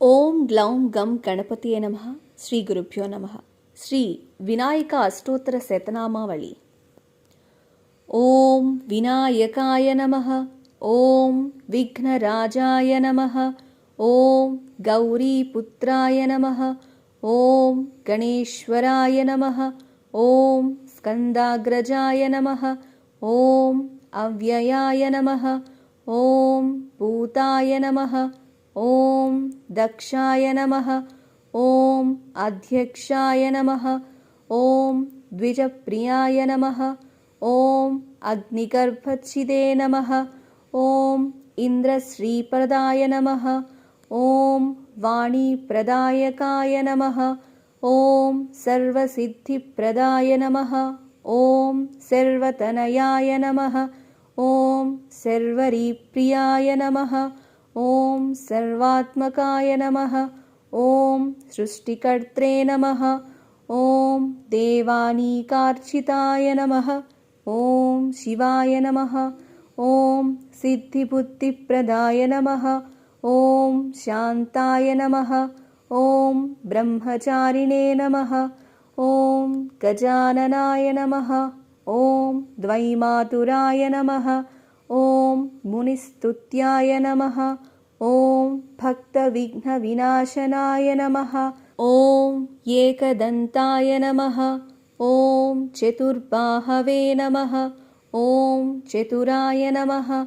ఓం గ్లౌం గం గణపతియే నమ శ్రీ గురుభ్యో నమ శ్రీ వినాయక అష్టోత్తర శతనామావళి ఓం వినాయకాయ నమ ఓం విఘ్నరాజాయ నమ ఓం గౌరీపుత్రాయ నమ ఓం గణేశ్వరాయ నమ ఓం స్కందాగ్రజాయ నమ ఓం అవ్యయాయ నమ ఓం భూతాయ నమ ॐ दक्षाय नमः। ॐ अध्यक्षाय नमः। ॐ द्विजप्रियाय नमः। ॐ अग्निगर्भच्छिदे नमः। ॐ इन्द्रश्रीप्रदाय नमः। ॐ वाणीप्रदायकाय नमः। ॐ सर्वसिद्धिप्रदाय नमः। ॐ सर्वतनयाय नमः। ॐ सर्वरीप्रियाय नमः ॐ सर्वात्मकाय नमः। ॐ सृष्टिकर्त्रे नमः। ॐ देवानीकार्चिताय नमः। ॐ शिवाय नमः। ॐ सिद्धिबुद्धिप्रदाय नमः। ॐ शान्ताय नमः। ॐ ब्रह्मचारिणे नमः। ॐ गजाननाय नमः। ॐ द्वैमातुराय नमः ॐ मुनिस्तुत्याय नमः। ॐ भक्तविघ्नविनाशनाय नमः। ॐ एकदन्ताय नमः। ॐ चतुर्बाहवे नमः। ॐ चतुराय नमः।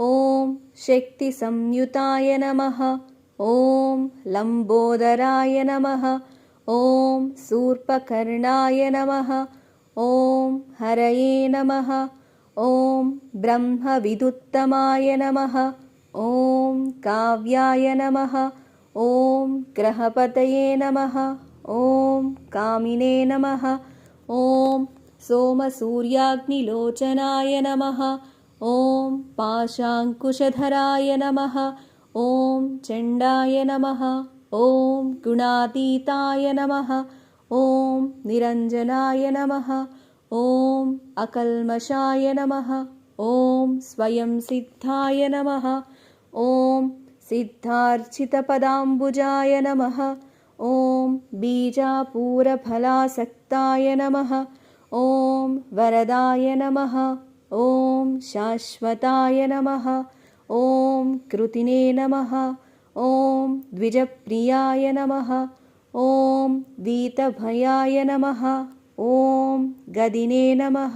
ॐ शक्तिसंयुताय नमः। ॐ लम्बोदराय नमः। ॐ सूर्पकर्णाय नमः। ॐ हरये नमः ॐ ब्रह्मविदुत्तमाय नमः। ॐ काव्याय नमः। ॐ ग्रहपतये नमः। ॐ कामिने नमः। ॐ सोमसूर्याग्निलोचनाय नमः। ॐ पाशाङ्कुशधराय नमः। ॐ चण्डाय नमः। ॐ गुणातीताय नमः। ॐ निरञ्जनाय नमः ॐ अकल्मषाय नमः। ॐ स्वयं सिद्धाय नमः। ॐ सिद्धार्चितपदाम्बुजाय नमः। ॐ बीजापूरफलासक्ताय नमः। ॐ वरदाय नमः। ॐ शाश्वताय नमः। ॐ कृतिने नमः। ॐ द्विजप्रियाय नमः। ॐ वीतभयाय नमः ॐ गदिने नमः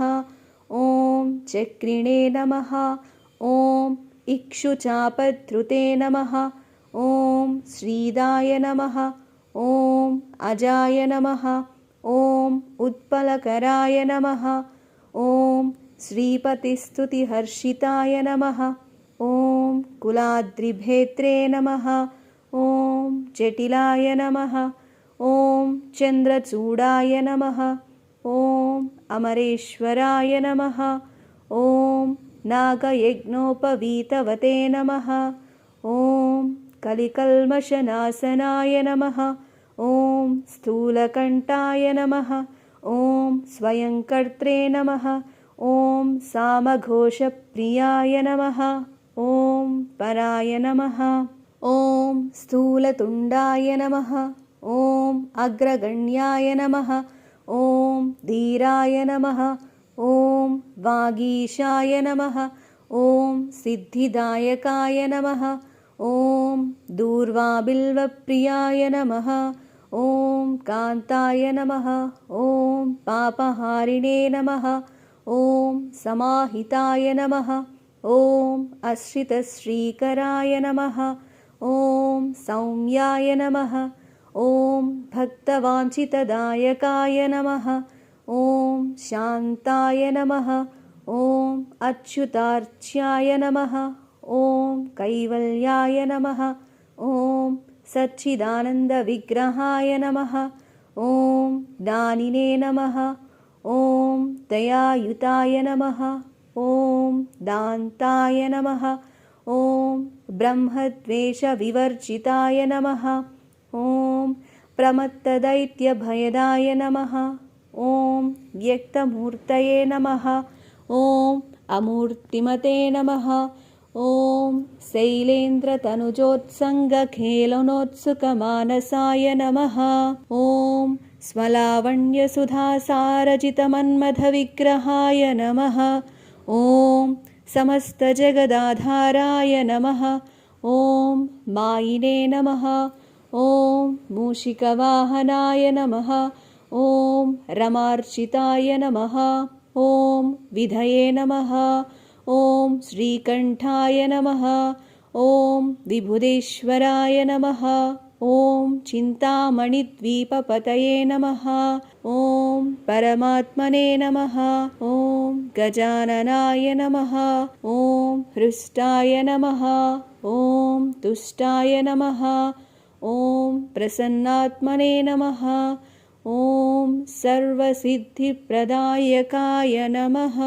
ॐ चक्रिणे नमः ॐ इक्षुचापधृते नमः ॐ श्रीदाय नमः ॐ अजाय नमः ॐ उत्पलकराय नमः ॐ श्रीपतिस्तुतिहर्षिताय नमः ॐ कुलाद्रिभेत्रे नमः ॐ जटिलाय नमः ॐ चन्द्रचूडाय नमः ॐ अमरेश्वराय नमः। ॐ नागयज्ञोपवीतवते नमः। ॐ कलिकल्मषनाशनाय नमः। ॐ स्थूलकण्ठाय नमः। ॐ स्वयंकर्त्रे नमः। ॐ सामघोषप्रियाय नमः। ॐ पराय नमः। ॐ स्थूलतुण्डाय नमः। ॐ अग्रगण्याय नमः ॐ धीराय नमः ॐ वागीशाय नमः ॐ सिद्धिदायकाय नमः ॐ दूर्वाबिल्वप्रियाय नमः ॐ कान्ताय नमः ॐ पापहारिणे नमः ॐ समाहिताय नमः ॐ अश्रितश्रीकराय नमः ॐ सौम्याय नमः ॐ भक्तवाञ्छितदायकाय नमः। ॐ शान्ताय नमः। ॐ अच्युतार्च्याय नमः। ॐ कैवल्याय नमः। ॐ सच्चिदानन्दविग्रहाय नमः। ॐ दानिने नमः। ॐ दयायुताय नमः। ॐ दान्ताय नमः। ॐ ब्रह्मद्वेषविवर्जिताय नमः। ॐ प्रमत्तदैत्यभयदाय नमः। ॐ व्यक्तमूर्तये नमः। ॐ अमूर्तिमते नमः। ॐ शैलेन्द्रतनुजोत्सङ्गखेलनोत्सुकमानसाय नमः। ॐ स्वलावण्यसुधासारजितमन्मथविग्रहाय नमः। ॐ समस्तजगदाधाराय नमः। ॐ मायिने नमः ॐ मूषिकवाहनाय नमः। ॐ रमार्चिताय नमः। ॐ विधये नमः। ॐ श्रीकण्ठाय नमः। ॐ विभुदेश्वराय नमः। ॐ चिन्तामणिद्वीपपतये नमः। ॐ परमात्मने नमः। ॐ गजाननाय नमः। ॐ हृष्टाय नमः। ॐ तुष्टाय नमः ॐ प्रसन्नात्मने नमः। ॐ सर्वसिद्धिप्रदायकाय नमः